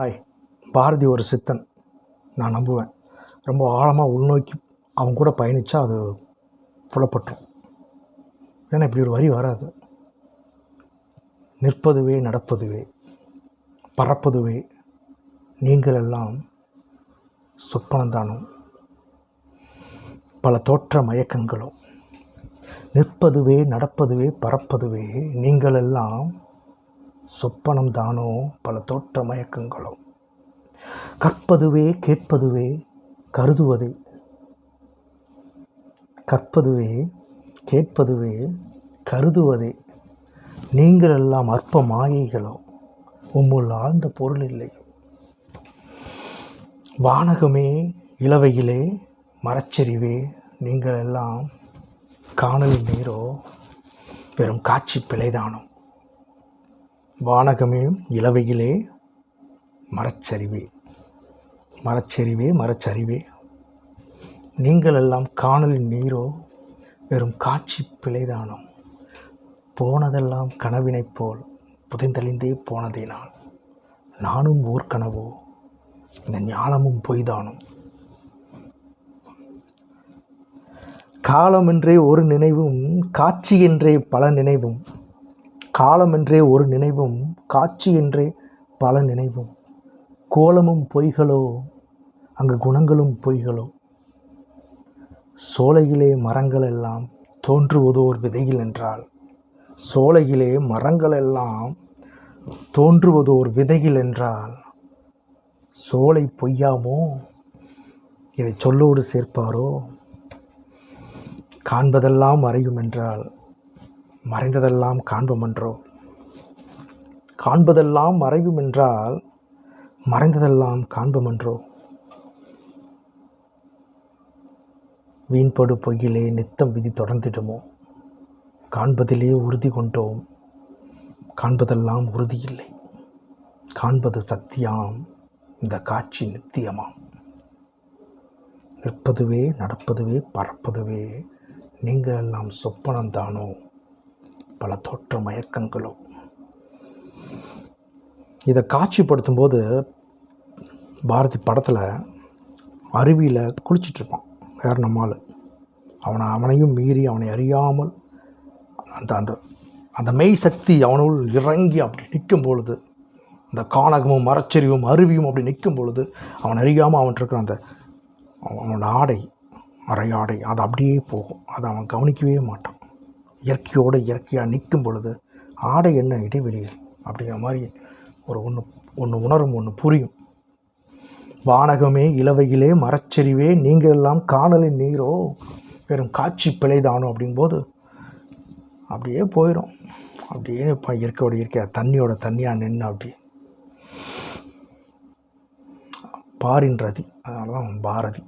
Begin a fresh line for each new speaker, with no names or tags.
Hi Bharathi ஒரு சித்தன். நான் நம்புவேன். ரொம்ப ஆழமாக உள்நோக்கி அவங்க கூட பயணித்தா அது புலப்பட்டுரும் ஏன்னா இப்படி ஒரு வரி வராது. நிற்பதுவே நடப்பதுவே பறப்பதுவே நீங்கள் எல்லாம் சொப்பனந்தானும் பல தோற்ற மயக்கங்களும். நிற்பதுவே நடப்பதுவே பறப்பதுவே நீங்கள் எல்லாம் சொப்பனம் தானோ பல தோற்ற மயக்கங்களோ கற்பதுவே கேட்பதுவே கருதுவதே. கற்பதுவே கேட்பதுவே கருதுவதே. நீங்கள் எல்லாம் அற்ப மாயைகளோ? உம்முள் ஆழ்ந்த பொருள் இல்லை வானகமே இளவையிலே மரச்செறிவே நீங்கள் எல்லாம் காணல் நீரோ? வெறும் காட்சி பிழைதானோ? வானகமே இளவையிலே மரச்சரிவே. மரச்சரிவே மரச்சரிவே. நீங்கள் எல்லாம் காணலின் நீரோ வெறும் காட்சி பிழைதானோ? போனதெல்லாம் கனவினைப் போல் புதைந்தழிந்தே நான் நானும் ஓர் கனவோ இந்த ஞானமும் பொய்தானும் காலமென்றே ஒரு நினைவும் காட்சி என்றே பல நினைவும். காலமென்றே ஒரு நினைவும் காட்சி என்றே பல நினைவும். கோலமும் பொய்களோ அங்கு குணங்களும் பொய்களோ. சோலையிலே மரங்கள் எல்லாம் தோன்றுவதோர் விதையில் என்றால் சோலையிலே மரங்கள் எல்லாம் தோன்றுவதோர் விதையில் என்றால் சோலை பொய்யாமோ? இதை சொல்லோடு சேர்ப்பாரோ? காண்பதெல்லாம் மறையும் என்றால் மறைந்ததெல்லாம் காண்பமன்றோ? காண்பதெல்லாம் மறையும் என்றால் மறைந்ததெல்லாம் காண்பமன்றோ? வீண்படு பொய்யிலே நித்தம் விதி தொடர்ந்திடுமோ? காண்பதிலே உறுதி கொண்டோம். காண்பதெல்லாம் உறுதியில்லை. காண்பது சக்தியாம் இந்த காட்சி நித்தியமாம். நிற்பதுவே நடப்பதுவே பறப்பதுவே நீங்கள் எல்லாம் சொப்பனம்தானோ பல தோற்ற மயக்கங்களோ இதை காட்சிப்படுத்தும் போது பாரதி படத்தில் அருவியில் குளிச்சிட்ருப்பான் யார் நம்மால் அவனை அவனையும் மீறி அவனை அறியாமல் அந்த அந்த அந்த மெய் சக்தி அவனுள் இறங்கி அப்படி நிற்கும் பொழுது அந்த காணகமும் மரச்சரிவும் அருவியும் அப்படி நிற்கும் பொழுது அவன் அறியாமல் அவன் இருக்கிற அந்த அவனோட ஆடை அரை ஆடை அது அப்படியே போகும். அதை அவன் கவனிக்கவே மாட்டான். இயற்கையோடு இயற்கையாக நிற்கும் பொழுது ஆடை என்ன இடைவெளியில் அப்படிங்கிற மாதிரி ஒரு ஒன்று ஒன்று உணரும் ஒன்று புரியும். வானகமே இளவையிலே மரச்சரிவே நீங்கள் எல்லாம் காணலின் நீரோ? வெறும் காட்சி பிழைதானோ அப்படிங்கும்போது அப்படியே போயிடும். அப்படியே இப்போ இயற்கையோட இயற்கையாக தண்ணியோட தண்ணியாக நின்று அப்படி பாரின் ரதி. அதனால தான் பாரதி.